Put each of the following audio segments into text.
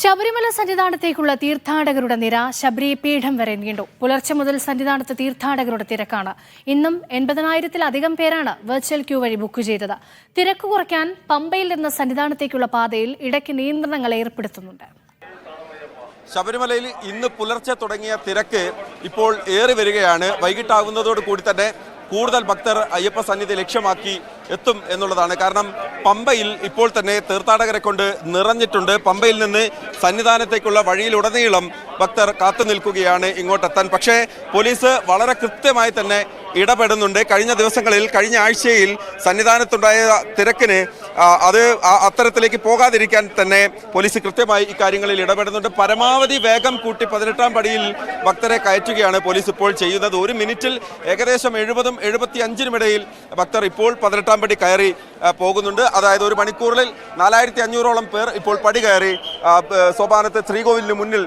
ശബരിമല സന്നിധാനത്തേക്കുള്ള തീർത്ഥാടകരുടെ നിര ശബരി പീഠം വരെ നീണ്ടു. പുലർച്ചെ മുതൽ സന്നിധാനത്ത് തീർത്ഥാടകരുടെ തിരക്കാണ്. ഇന്നും എൺപതിനായിരത്തിലധികം പേരാണ് വെർച്വൽ ക്യൂ വഴി ബുക്ക് ചെയ്തത്. തിരക്ക് കുറയ്ക്കാൻ പമ്പയിൽ നിന്ന് സന്നിധാനത്തേക്കുള്ള പാതയിൽ ഇടയ്ക്ക് നിയന്ത്രണങ്ങൾ ഏർപ്പെടുത്തുന്നുണ്ട്. ശബരിമലയിൽ ഇന്ന് പുലർച്ചെ തുടങ്ങിയ തിരക്ക് ഇപ്പോൾ ഏറി വരികയാണ്. വൈകിട്ടാകുന്നതോട് കൂടി തന്നെ കൂടുതൽ ഭക്തർ അയ്യപ്പ സന്നിധി ലക്ഷ്യമാക്കി എത്തും എന്നുള്ളതാണ്. കാരണം പമ്പയിൽ ഇപ്പോൾ തന്നെ തീർത്ഥാടകരെ കൊണ്ട് നിറഞ്ഞിട്ടുണ്ട്. പമ്പയിൽ നിന്ന് സന്നിധാനത്തേക്കുള്ള വഴിയിലുടനീളം ഭക്തർ കാത്തു നിൽക്കുകയാണ് ഇങ്ങോട്ടെത്താൻ. പക്ഷേ പോലീസ് വളരെ കൃത്യമായി തന്നെ ഇടപെടുന്നുണ്ട്. കഴിഞ്ഞ ദിവസങ്ങളിൽ കഴിഞ്ഞ ആഴ്ചയിൽ സന്നിധാനത്തുണ്ടായ തിരക്കിന് അത് അത്തരത്തിലേക്ക് പോകാതിരിക്കാൻ തന്നെ പോലീസ് കൃത്യമായി ഇക്കാര്യങ്ങളിൽ ഇടപെടുന്നുണ്ട്. പരമാവധി വേഗം കൂട്ടി പതിനെട്ടാം പടിയിൽ ഭക്തരെ കയറ്റുകയാണ് പോലീസ് ഇപ്പോൾ ചെയ്യുന്നത്. ഒരു മിനിറ്റിൽ ഏകദേശം എഴുപതും എഴുപത്തി അഞ്ചിനും ഇടയിൽ ഭക്തർ ഇപ്പോൾ പതിനെട്ടാം പടി കയറി പോകുന്നുണ്ട്. അതായത് ഒരു മണിക്കൂറിൽ നാലായിരത്തി അഞ്ഞൂറോളം പേർ ഇപ്പോൾ പടി കയറി സോപാനത്തെ ശ്രീകോവിലിന് മുന്നിൽ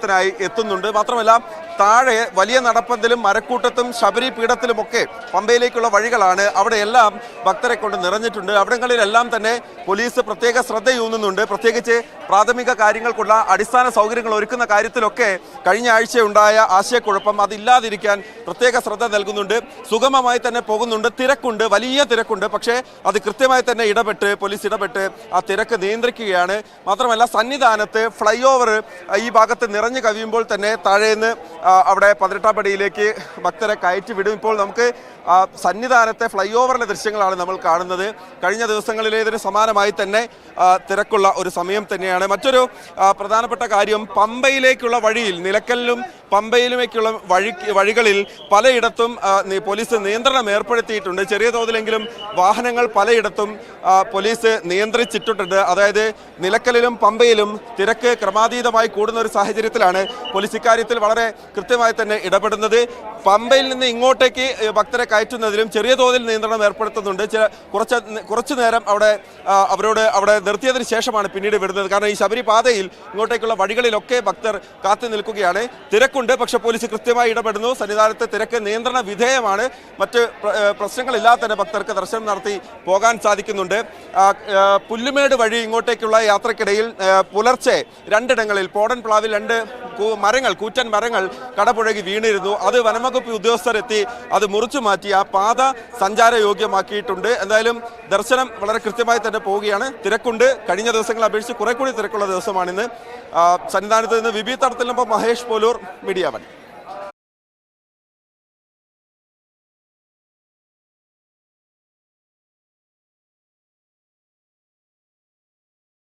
ദർശനത്തിനായി എത്തുന്നുണ്ട്. മാത്രമല്ല താഴെ വലിയ നടപ്പന്തലും മരക്കൂട്ടത്തും ശബരി പീഠത്തിലുമൊക്കെ പമ്പയിലേക്കുള്ള വഴികളാണ്. അവിടെയെല്ലാം ഭക്തരെ കൊണ്ട് നിറഞ്ഞിട്ടുണ്ട്. അവിടങ്ങളിലെല്ലാം തന്നെ പോലീസ് പ്രത്യേക ശ്രദ്ധയൂന്നുന്നുണ്ട്. പ്രത്യേകിച്ച് പ്രാഥമിക കാര്യങ്ങൾക്കുള്ള അടിസ്ഥാന സൗകര്യങ്ങൾ ഒരുക്കുന്ന കാര്യത്തിലൊക്കെ കഴിഞ്ഞ ആഴ്ച ഉണ്ടായ ആശയക്കുഴപ്പം അതില്ലാതിരിക്കാൻ പ്രത്യേക ശ്രദ്ധ നൽകുന്നുണ്ട്. സുഗമമായി തന്നെ പോകുന്നുണ്ട്. തിരക്കുണ്ട്. വലിയ തിരക്കുണ്ട്. പക്ഷേ അത് കൃത്യമായി തന്നെ ഇടപെട്ട് പോലീസ് ഇടപെട്ട് ആ തിരക്ക് നിയന്ത്രിക്കുകയാണ്. മാത്രമല്ല സന്നിധാനത്ത് ഫ്ലൈ ഓവർ ഈ ഭാഗത്ത് നിറഞ്ഞു കവിയുമ്പോൾ തന്നെ താഴേന്ന് അവിടെ പതിനെട്ടാം പടിയിലേക്ക് ഭക്തരെ കയറ്റി വിടും. ഇപ്പോൾ നമുക്ക് സന്നിധാനത്തെ ഫ്ലൈ ഓവറിലെ ദൃശ്യങ്ങളാണ് നമ്മൾ കാണുന്നത്. കഴിഞ്ഞ ദിവസങ്ങളിലേതിന് സമാനമായി തന്നെ തിരക്കുള്ള ഒരു സമയം തന്നെയാണ്. മറ്റൊരു പ്രധാനപ്പെട്ട കാര്യം പമ്പയിലേക്കുള്ള വഴിയിൽ നിലക്കലിലും പമ്പയിലുമേക്കുള്ള വഴി വഴികളിൽ പലയിടത്തും പോലീസ് നിയന്ത്രണം ഏർപ്പെടുത്തിയിട്ടുണ്ട്. ചെറിയ തോതിലെങ്കിലും വാഹനങ്ങൾ പലയിടത്തും പോലീസ് നിയന്ത്രിച്ചിട്ടുണ്ട്. അതായത് നിലക്കലിലും പമ്പയിലും തിരക്ക് ക്രമാതീതമായി കൂടുന്ന ഒരു സാഹചര്യത്തിലാണ് പോലീസ് ഇക്കാര്യത്തിൽ വളരെ കൃത്യമായി തന്നെ ഇടപെടുന്നത്. പമ്പയിൽ നിന്ന് ഇങ്ങോട്ടേക്ക് ഭക്തരെ കയറ്റുന്നതിലും ചെറിയ തോതിൽ നിയന്ത്രണം ഏർപ്പെടുത്തുന്നുണ്ട്. ചില കുറച്ച് കുറച്ചു നേരം അവിടെ അവരോട് അവിടെ നിർത്തിയതിന് ശേഷമാണ് പിന്നീട് വിടുന്നത്. കാരണം ഈ ശബരിപാതയിൽ ഇങ്ങോട്ടേക്കുള്ള വഴികളിലൊക്കെ ഭക്തർ കാത്തു നിൽക്കുകയാണ്. തിരക്കുണ്ട് പക്ഷെ പോലീസ് കൃത്യമായി ഇടപെടുന്നു. സന്നിധാനത്തെ തിരക്ക് നിയന്ത്രണ വിധേയമാണ്. മറ്റ് പ്രശ്നങ്ങളില്ലാതെ തന്നെ ഭക്തർക്ക് ദർശനം നടത്തി പോകാൻ സാധിക്കുന്നുണ്ട്. പുല്ലുമേട് വഴി ഇങ്ങോട്ടേക്കുള്ള യാത്രക്കിടയിൽ പുലർച്ചെ രണ്ടിടങ്ങളിൽ പോടൻ പ്ലാവിൽ രണ്ട് മരങ്ങൾ കൂറ്റൻ മരങ്ങൾ കടപുഴകി വീണിരുന്നു. അത് വനംവകുപ്പ് ഉദ്യോഗസ്ഥരെത്തി അത് മുറിച്ചു മാറ്റി ആ പാത സഞ്ചാരയോഗ്യമാക്കിയിട്ടുണ്ട്. എന്തായാലും ദർശനം വളരെ കൃത്യമായി തന്നെ പോവുകയാണ്. തിരക്കുണ്ട്. കഴിഞ്ഞ ദിവസങ്ങളെ അപേക്ഷിച്ച് കുറെ കൂടി തിരക്കുള്ള ദിവസമാണിന്ന്. സന്നിധാനത്ത് നിന്ന് വിബി തടത്തിലുമ്പോൾ മഹേഷ് പോലൂർ മീഡിയ